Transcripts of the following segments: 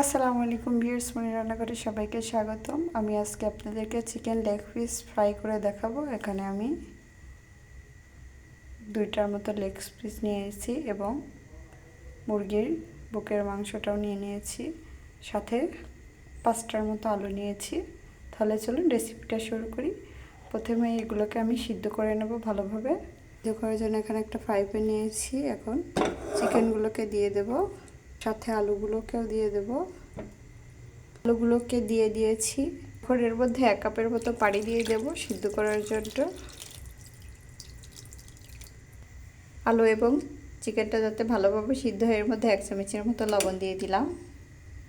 আসসালামু আলাইকুম ভিউয়ার্স মনি রান্নাঘরে সবাইকে স্বাগতম। আমি আজকে আপনাদেরকে চিকেন লেগ পিস ফ্রাই করে দেখাবো। এখানে আমি দুইটার মতো লেগ পিস নিয়ে এসেছি এবং মুরগির বুকের মাংসটাও নিয়ে নিয়েছি। সাথে পাঁচটার মতো আলু নিয়েছি। তাহলে চলুন রেসিপিটা শুরু করি। প্রথমে এগুলোকে আমি সিদ্ধ করে নেব ভালোভাবে। সিদ্ধ করার জন্য এখানে একটা ফ্রাই প্যান নিয়েছি। এখন চিকেনগুলোকে দিয়ে দেবো। সাথে আলুগুলোকেও দিয়ে দেব। আলুগুলোকে দিয়ে দিয়েছি। এখন এর মধ্যে এক কাপের মতো পানি দিয়ে দেব সিদ্ধ করার জন্য। আলু এবং চিকেনটা যাতে ভালোভাবে সিদ্ধ হয়, এর মধ্যে এক চামচের মতো লবণ দিয়ে দিলাম।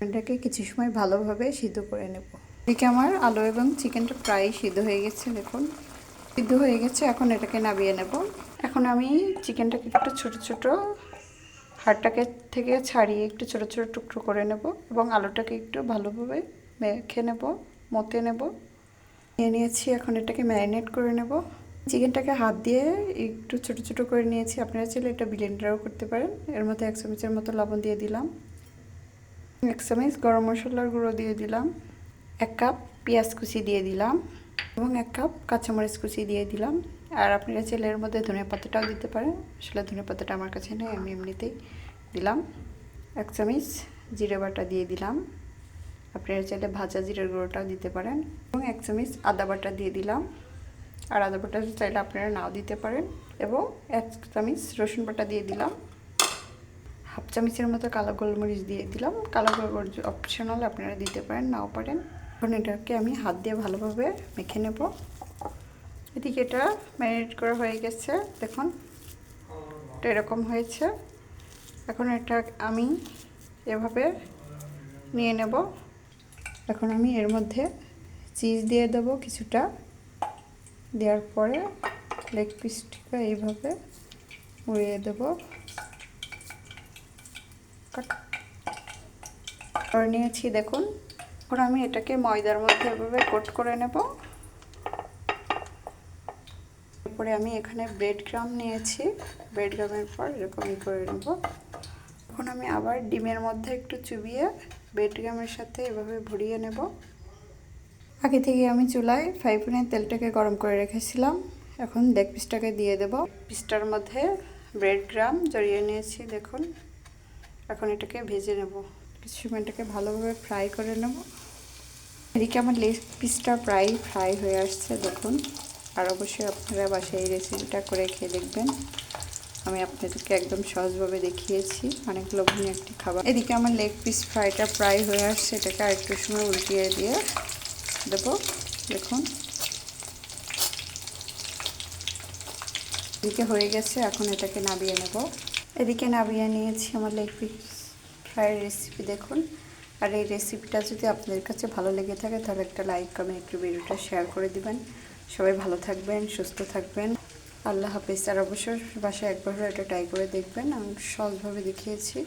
এটাকে কিছু সময় ভালোভাবে সিদ্ধ করে নেব। এদিকে আমার আলু এবং চিকেনটা প্রায় সিদ্ধ হয়ে গেছে, দেখুন। সিদ্ধ হয়ে গেছে, এখন এটাকে নামিয়ে নেব। এখন আমি চিকেনটাকে একটু ছোটো ছোটো হাড়টাকে থেকে ছাড়িয়ে একটু ছোটো ছোটো টুকরো করে নেব এবং আলুটাকে একটু ভালোভাবে মেখে নেব মতে নেব। নিয়ে নিয়েছি, এখন এটাকে ম্যারিনেট করে নেব। চিকেনটাকে হাত দিয়ে একটু ছোটো ছোটো করে নিয়েছি। আপনারা চাইলে এটা ব্লেন্ডারও করতে পারেন। এর মধ্যে এক চামচের মতো লবণ দিয়ে দিলাম। এক চামচ গরম মশলার গুঁড়ো দিয়ে দিলাম। এক কাপ পেঁয়াজ কুচি দিয়ে দিলাম এবং এক কাপ কাঁচামরিচ কুচি দিয়ে দিলাম। আর আপনারা এর মধ্যে ধনে পাতাটাও দিতে পারেন। আসলে ধনে পাতাটা আমার কাছে নেই, আমি এমনিতেই দিলাম। এক চামচ জিরে বাটা দিয়ে দিলাম। আপনারা চাইলে ভাজা জিরের গুঁড়োটাও দিতে পারেন। এবং এক চামচ আদা বাটা দিয়ে দিলাম। আর আদা বাটা চাইলে আপনারা নাও দিতে পারেন। এবং এক চামচ রসুন বাটা দিয়ে দিলাম। হাফ চামচের মতো কালো গোলমরিচ দিয়ে দিলাম। কালো গোলমরিচ অপশনাল আপনারা দিতে পারেন, নাও পারেন। এখন এটাকে আমি হাত দিয়ে ভালোভাবে মেখে নেব। এদিকে এটা ম্যারিনেট করা হয়ে গেছে, দেখুন। এটা এরকম হয়েছে। এখন এটা আমি এভাবে নিয়ে নেব। এখন আমি এর মধ্যে চিজ দিয়ে দেবো কিছুটা। দেওয়ার পরে লেগ পিসটিকে এইভাবে উড়িয়ে দেব। করে নিয়েছি, দেখুন। এখন আমি এটাকে ময়দার মধ্যে এভাবে কোট করে নেব। এরপরে আমি এখানে ব্রেড গ্রাম নিয়েছি। ব্রেড গ্রামের পর এরকমই করে নেব। এখন আমি আবার ডিমের মধ্যে একটু চুবিয়ে ব্রেড গ্রামের সাথে এভাবে ভরিয়ে নেব। আগে থেকে আমি চুলায় ফ্রাই প্যানের তেলটাকে গরম করে রেখেছিলাম। এখন লেগ পিসটাকে দিয়ে দেব। পিসটার মধ্যে ব্রেড গ্রাম জড়িয়ে নিয়েছি, দেখুন। এখন এটাকে ভেজে নেব। কিছু সময় এটাকে ভালোভাবে ফ্রাই করে নেব। এদিকে আমার লেগ পিসটা প্রায় ফ্রাই হয়ে আসছে, দেখুন। আর অবশ্যই আপনারা বাসায় এই রেসিপিটা করে খেয়ে দেখবেন। আমি আপনাদেরকে একদম সহজভাবে দেখিয়েছি। অনেক লোভনীয় একটি খাবার। এদিকে আমার লেগ পিস ফ্রাইটা প্রায় হয়ে আসছে। এটাকে আরেকটু সময় উল্টিয়ে দিয়ে দেবো। দেখুন। এদিকে হয়ে গেছে। এখন এটাকে নাবিয়ে নেব। এদিকে নাবিয়ে নিয়েছি আমার লেগ পিস ফ্রাইয়ের রেসিপি দেখুন। আর এই রেসিপিটা যদি আপনাদের কাছে ভালো লেগে থাকে, তাহলে একটা লাইক কমেন্ট একটু ভিডিওটা শেয়ার করে দিবেন। সবাই ভালো থাকবেন, সুস্থ থাকবেন। আল্লাহ হাফিজ। আর অবশ্যই বাসায় একবার এটা ট্রাই করে দেখবেন। আমি সহজভাবে দেখিয়েছি।